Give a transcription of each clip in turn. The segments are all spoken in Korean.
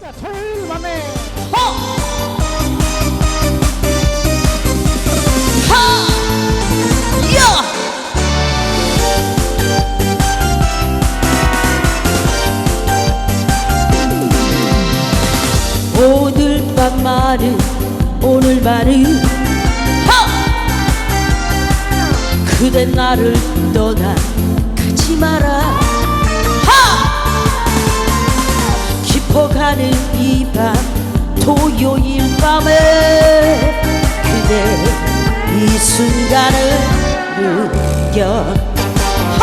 토요일 밤에 어! 하! 야! 오늘 밤만은 오늘 밤은 하! 그대 나를 떠나 가지 마라 깊어가는 이 밤 토요일 밤에 그대 이 순간을 느껴 하!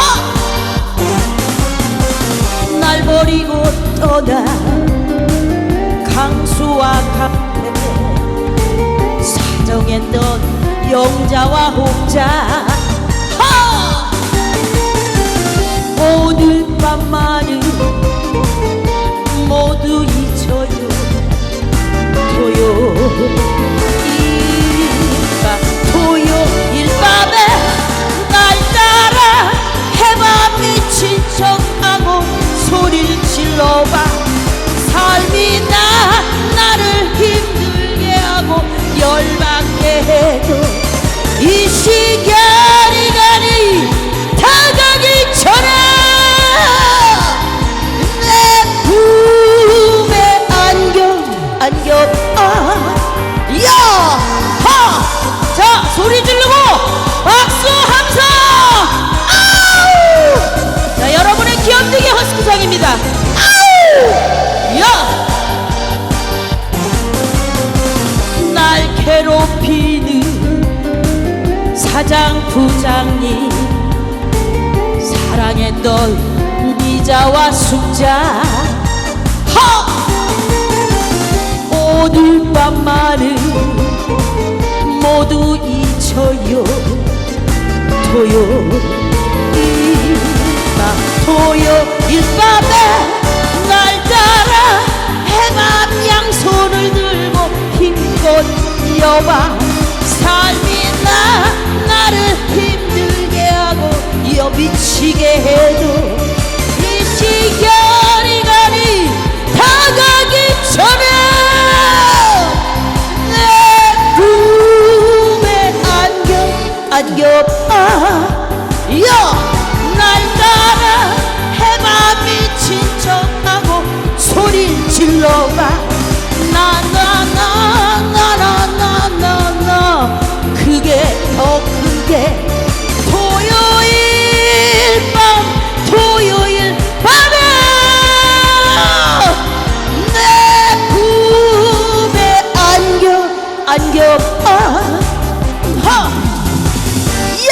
날 버리고 떠나 강수와 강태 사정했던 영자와 홍자 해도 이 시간이 다가기 전에 내 품에 안겨 안겨 사장 부장님 사랑했던 이자와 숙자. 하! 오늘 밤만은 모두 잊어요. 토요일 밤 토요일 밤에 날 따라 해밤 양손을 들고 힘껏 여봐 크게 토요일 밤 토요일 밤에 내 품에 안겨 안겨봐 하! 야!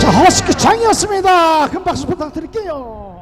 자 허스키 장이었습니다 큰 박수 부탁드릴게요